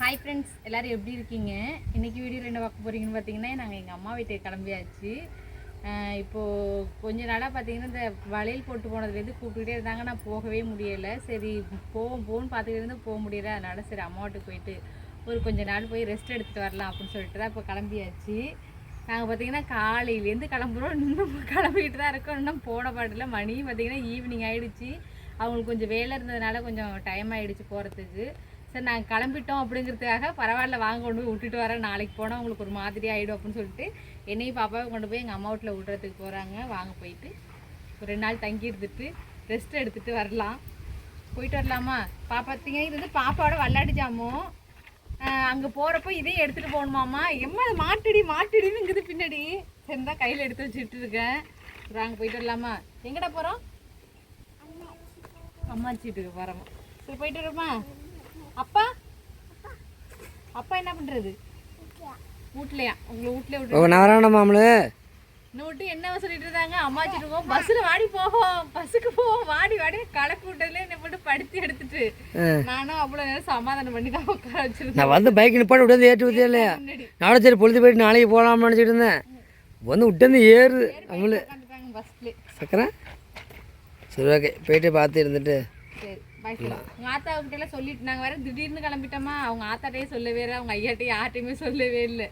Hi friends எல்லோரும் எப்படி இருக்கீங்க? இன்னைக்கு வீடியோவில் என்ன பார்க்க போகிறீங்கன்னு பார்த்தீங்கன்னா நாங்கள் எங்கள் அம்மா வீட்டுக்கு கிளம்பியாச்சு. இப்போது இப்போ கொஞ்ச நாளாக பார்த்தீங்கன்னா இந்த வளையல் போட்டு போனதுலேருந்து கூப்பிட்டுக்கிட்டே இருந்தாங்க. நான் போகவே முடியலை. சரி போவோம் போன்னு பார்த்துக்கிட்டு இருந்து போக முடியல. அதனால் சரி அம்மா வீட்டுக்கு போயிட்டு ஒரு கொஞ்ச நாள் போய் ரெஸ்ட் எடுத்துகிட்டு வரலாம் அப்படின்னு சொல்லிட்டு தான் இப்போ கிளம்பியாச்சு. நாங்கள் பார்த்தீங்கன்னா காலையிலேருந்து கிளம்புறோம். இன்னும் கிளம்பிட்டு தான் இருக்கோம். இன்னும் போன பாட்டில் மணி பார்த்தீங்கன்னா ஈவினிங் ஆகிடுச்சு அவங்களுக்கு கொஞ்சம் வேலை இருந்ததுனால கொஞ்சம் டைம் ஆகிடுச்சு போகிறதுக்கு சரி நாங்கள் கிளம்பிட்டோம் அப்படிங்கிறதுக்காக பரவாயில்ல வாங்க கொண்டு போய் விட்டுட்டு வரேன். நாளைக்கு போனால் உங்களுக்கு ஒரு மாதிரி ஆகிடும் அப்படின்னு சொல்லிட்டு என்னையும் பாப்பாவை கொண்டு போய் எங்கள் அம்மா வீட்டில் விடுறதுக்கு போகிறாங்க வாங்க போயிட்டு ஒரு ரெண்டு நாள் தங்கி இருந்துட்டு ரெஸ்ட் எடுத்துகிட்டு வரலாம். போயிட்டு வரலாமா? பாப்பா பார்த்தீங்க இது வந்து பாப்பாவோட விளையாட்டு ஜாமும். அங்கே போகிறப்போ இதையும் எடுத்துகிட்டு போகணுமாம்மா? எம்மா அது மாட்டுடி பின்னாடி. சரி தான் கையில் எடுத்து வச்சுட்டு இருக்கேன். சரி அங்கே போயிட்டு வரலாமா? எங்கடா போகிறோம் அம்மாச்சி வீட்டுக்கு போகிறோம் சரி போயிட்டு வரோமா அப்பா? அப்பா என்ன பண்ணுறது வீட்லையா? உங்களை வீட்டில் விட்டு நான் வரேன் மாமலு விட்டு என்ன சொல்லிட்டு இருந்தாங்க அம்மாச்சி இருக்கோம் பஸ்ஸில் வாடி போவோம். பஸ்ஸுக்கு போவோம். வாடி வாடி. கலக்கு விட்டதுல என்ன போட்டு படுத்தி எடுத்துட்டு நானும் அவ்வளோ நேரம் சமாதானம் பண்ணி தான் உட்கார வச்சிருந்தேன். நான் வந்து பைக் நிப்பாட்டு விட்டு ஏற்றி ஊற்றியா இல்லையா? நானும் சரி பொழுது போயிட்டு நாளைக்கு போகலாம்னு நினச்சிட்டு இருந்தேன். வந்து விட்டு ஏறு. அமலு உட்காந்துட்டாங்க பஸ்ல சக்கரை? சரி ஓகே போயிட்டு பார்த்து இருந்துட்டு. பாய் உங்க ஆத்தாவுக்கிட்ட எல்லாம் சொல்லிட்டு நாங்க வேற. திடீர்னு கிளம்பிட்டோமா? அவங்க ஆத்தாட்டையும் சொல்லவே இல்லை. அவங்க ஐயாட்டையும் யார்ட்டையுமே சொல்லவே இல்லை.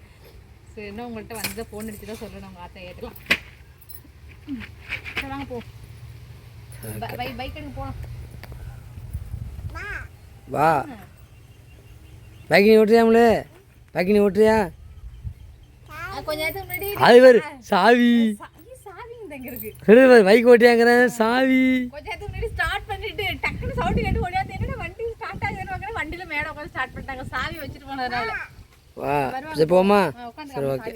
சரி இன்னும் உங்கள்கிட்ட வந்து ஃபோன் அடிச்சு தான் சொல்லணும். அவங்க ஆத்தா ஐயாட்டெல்லாம் சரி வாங்க போ. பை பைக் எடுக்க போகலாம் வா. பைக் நீ ஓட்டுறியா அமலு பைக் நீ ஓட்டுறியா? கொஞ்ச நேரத்துக்கு முன்னாடி அது பேர் சாவி. சாவி? இங்க இருக்கு. பைக் ஓட்டியாங்கிறேன் சாவி. கொஞ்ச ஸ்டார்ட் பண்ணிட்டு டக்குன்னு சவுண்ட் கேட்டு ஓடியாந்து என்னடா வண்டி ஸ்டார்ட் ஆகுதுன்னு வண்டியில மேலே உட்காந்து ஸ்டார்ட் பண்ணிட்டாங்க. சாவி வச்சுட்டு போனதுனால வா சரி போமா சரி ஓகே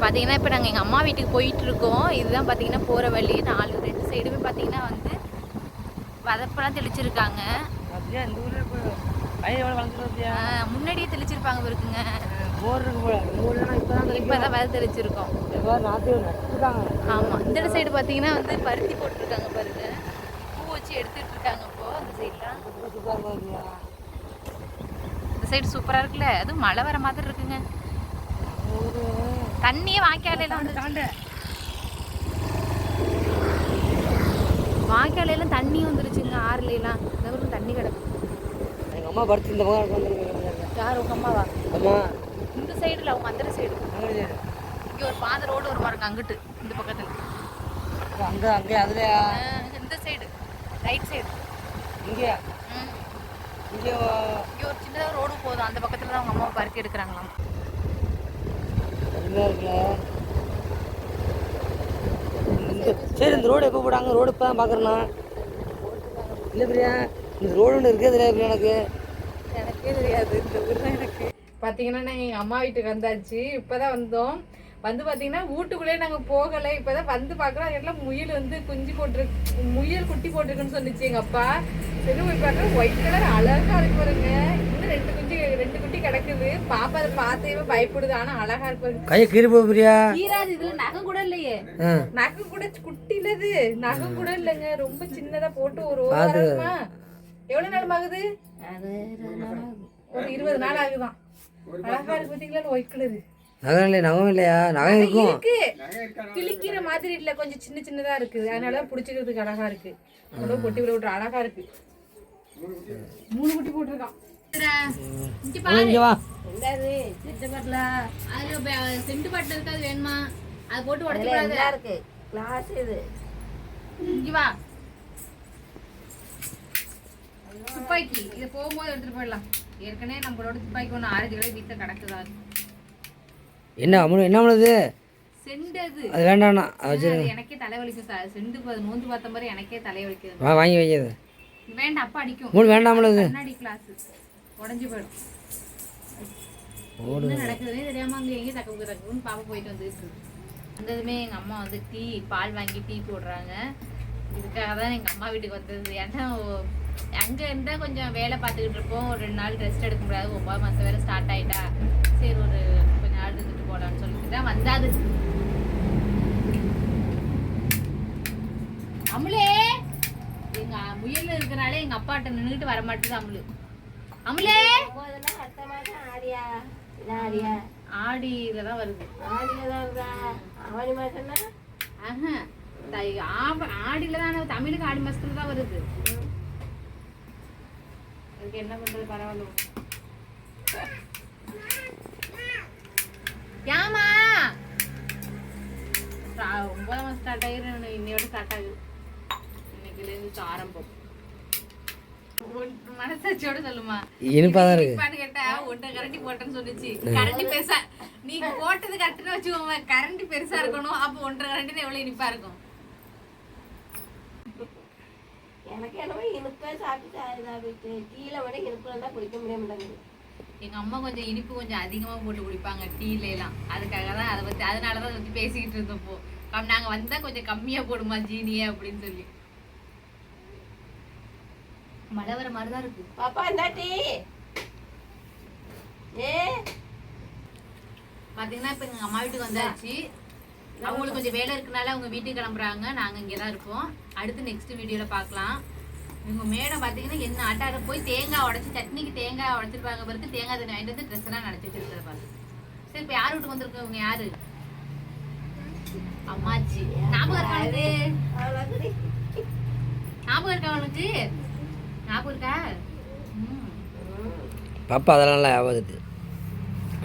பார்த்தீங்கன்னா இப்போ நாங்கள் எங்கள் அம்மா வீட்டுக்கு போயிட்டு இருக்கோம் இதுதான் பார்த்தீங்கன்னா போகிற வழி. நாலு ரெண்டு சைடுமே பார்த்தீங்கன்னா வந்து வதப்பெல்லாம் தெளிச்சிருக்காங்க. பையன் எவ்வளோ முன்னாடியே தெளிச்சிருப்பாங்க இருக்குங்க போர் இருக்கு போல இப்போ தான் தெளிச்சிருக்கோம். ஆமாம் இந்த சைடு பார்த்தீங்கன்னா வந்து பருத்தி போட்டிருக்காங்க பாருங்க. பூ வச்சு எடுத்துட்டு இருக்காங்க இப்போ அந்த சைட்லாம் இந்த சைடு சூப்பராக இருக்குல்ல அதுவும் மழை வர மாதிரி இருக்குங்க. தண்ணியே வாய்க்காலையெல்லாம் வந்து தாண்ட வாய்க்காலையெல்லாம் தண்ணி வந்துருச்சுங்க ஆறுலாம் இந்த தண்ணி கிடக்கு. இந்த பக்கம் வந்துருக்காங்க யார் உங்கள் அம்மாவா? அம்மா. இந்த சைடுல அவங்க அந்த சைடு அங்கே இங்கே ஒரு பாதை ரோடு ஒரு பாருங்க அங்கிட்டு இந்த பக்கத்தில். அங்கே அங்கே அதுலையா? இந்த சைடு ரைட் சைடு இங்கேயா? இங்கே இங்கே ஒரு சின்னதாக ரோடு போதும் அந்த பக்கத்தில் தான் அவங்க அம்மா பருத்தி எடுக்கிறாங்களாம். அருமையாக இருக்குல்ல இந்த சரி இந்த ரோடு எப்போ போடாங்க? ரோடு இப்போ தான் பார்க்குறேண்ணா இல்லை பிரியா இந்த ரோடு ஒன்று இருக்கே தெரியாது பிரியா எனக்கு. எனக்கே தெரியாது இந்த ஊர் தான் எனக்கு. பார்த்தீங்கன்னா நாங்கள் எங்கள் அம்மா வீட்டுக்கு வந்தாச்சு. இப்போ தான் வந்தோம். வந்து பார்த்தீங்கன்னா வீட்டுக்குள்ளே நாங்கள் போகலை. இப்போ தான் வந்து பார்க்குறோம் எல்லாம் முயல் வந்து குஞ்சு போட்டிருக்கு முயல் குட்டி போட்டிருக்குன்னு சொன்னிச்சு எங்கள் அப்பா. சரி போய் பார்க்குறோம் ஒயிட் கலர் அழகா இருக்கு பாருங்க. இன்னும் ரெண்டு குஞ்சு ரெண்டு குட்டி கிடக்குது. பாப்பா அதை பார்த்தே பயப்படுது. ஆனால் அழகா இருக்கு கையை கீறி போ பிரியா. கீராது இதுல நகம் கூட இல்லையே. ஆ. நகம் கூட குட்டிலது நகம் கூட இல்லைங்க. ரொம்ப சின்னதா போட்டு ஒரு இருக்குமா? எவ்வளவு நாள் ஆகுது ஒரு இருபது நாள் ஆகுதான். அழகா இருக்கு பாத்தீங்களா? White colour. நகம் இல்லை நகம் இல்லையா? நகம் இருக்கும். இருக்கு. கிழிக்கிற மாதிரி இல்ல. கொஞ்சம் சின்ன சின்னதா இருக்குது அதனால புடிச்சுக்கிறதுக்கு அழகா இருக்கு. அவ்வளவு பொட்டி விட விட்டு அழகா இருக்கு. மூணு குட்டி போட்டிருக்கான். இங்க பாரு. இங்கே வா. என்னது? செண்டு பாட்டில. அதுல செண்டு பாட்டில் இருக்காது வேணுமா? அது போட்டு உடச்சு இருக்கு. கிளாஸ் இது. இங்க வா. துப்பாக்கி. இதை போகும்போது எடுத்துட்டு போயிடலாம். ஏற்கனவே நம்மளோட துப்பாக்கி ஒன்று ஆறு கிலோ வீட்டில் கிடக்குதா? என்ன அம்மனு என்ன பண்ணுது செண்டு அது அது வேண்டாண்ணா. அது வச்சு அது எனக்கே தலைவலிக்கும் சார். செண்டு நோந்து பார்த்த மாதிரி எனக்கே தலைவலிக்குது வா வாங்கி வைக்கிறது வேண்டாம் அப்பா அடிக்கும். மூணு வேண்டாமல இது. கண்ணாடி கிளாஸ் உடஞ்சி போயிடும். என்ன நடக்குதுன்னே தெரியாம அங்க எங்கேயும் தக்க தக்குன்னு பாப்பா போயிட்டு வந்துட்டு இருக்கு அந்த இதுமே எங்க அம்மா வந்து டீ பால் வாங்கி டீ போடுறாங்க. இதுக்காக தான் எங்க அம்மா வீட்டுக்கு வந்தது ஏன்னா அங்க இருந்தா கொஞ்சம் வேலை பார்த்துக்கிட்டு இருப்போம். ஒரு ரெண்டு நாள் ரெஸ்ட் எடுக்க முடியாது. ஒன்பது மாசம் வேலை ஸ்டார்ட் ஆயிட்டா சரி ஒரு கொஞ்ச நாள் இருந்துட்டு போலான்னு சொல்லி நேரம் வந்தாது. அமுலே எங்க முயல் இருக்கிறனாலே எங்க அப்பாட்ட நின்றுட்டு வர மாட்டேது அமுலு. அமுலே! மாதம் ஆடியில தான் வருது. தான் ஆவணி மாதம்னா ஆஹா ஆடியில தானே தமிழுக்கு ஆடி மாசத்துல தான் வருது அதுக்கு என்ன பண்றது பரவாயில்ல. ஏமா ஒன்பதாம் ஸ்டார்ட் ஆகிரு இன்னையோட ஸ்டார்ட் ஆகுது? இன்னைக்குல இருந்து ஆரம்பம். மனசாட்சியோட சொல்லுமா. தான் இருக்கு. கேட்டா ஒன்றை கரண்டி போட்டேன்னு சொல்லுச்சு. கரண்டி பெருசா நீ போட்டது கரெக்டுன்னு வச்சுக்கோங்க கரண்டி பெருசா இருக்கணும் அப்போ ஒன்றரை கரண்டி எவ்வளவு இனிப்பா இருக்கும்? எனக்கு என்னமோ இனிப்பே சாப்பிட்டு டீல விட இனிப்புல தான் குடிக்க முடிய மாட்டேங்குது. எங்க அம்மா கொஞ்சம் இனிப்பு கொஞ்சம் அதிகமா போட்டு குடிப்பாங்க டீல எல்லாம். அதுக்காக தான் அதை பத்தி அதனாலதான் அதை பத்தி பேசிக்கிட்டு கம்- நாங்க வந்தா கொஞ்சம் கம்மியா போடுமா ஜீனியே அப்படின்னு சொல்லி. மழை வர மாதிரிதான் இருக்கு. பாப்பா என்ன டீ. ஏ. பாத்தீங்கன்னா இப்ப எங்க அம்மா வீட்டுக்கு வந்தாச்சு. அவங்களுக்கு கொஞ்சம் வேலை இருக்கனால அவங்க வீட்டுக்கு கிளம்புறாங்க. நாங்க இங்கே தான் இருப்போம் அடுத்து நெக்ஸ்ட் வீடியோல பார்க்கலாம். இவங்க மேடம் பாத்தீங்கன்னா என்ன ஆட்டாட போய் தேங்காய் உடைச்சு சட்னிக்கு தேங்காய் உடைச்சிருப்பாங்க பிறகு தேங்காய் தண்ணி வாங்கிட்டு வந்து ட்ரெஸ் எல்லாம் நினைச்சு வச்சிருக்காரு பாரு சரி இப்ப யார் வீட்டுக்கு வந்திருக்கவங்க யாரு? அம்மாச்சி. ஞாபகம் இருக்கா அவளுக்கு அவ்வளோக்குடி ஞாபகம் இருக்கா அவளுக்கு ஞாபகம் இருக்கா? ம். பாப்பா அதெல்லாம் ஞாபகத்து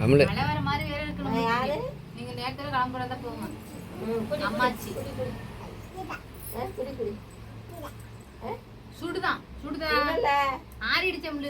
அமலு. மழை வர மாதிரி வேற இருக்கணும்? யாரு? நீங்க நேரத்துல கிளம்புறதா போங்க. அம்மாச்சி. சுடுதான். சுடுதான். ஆறிடுச்சம்ல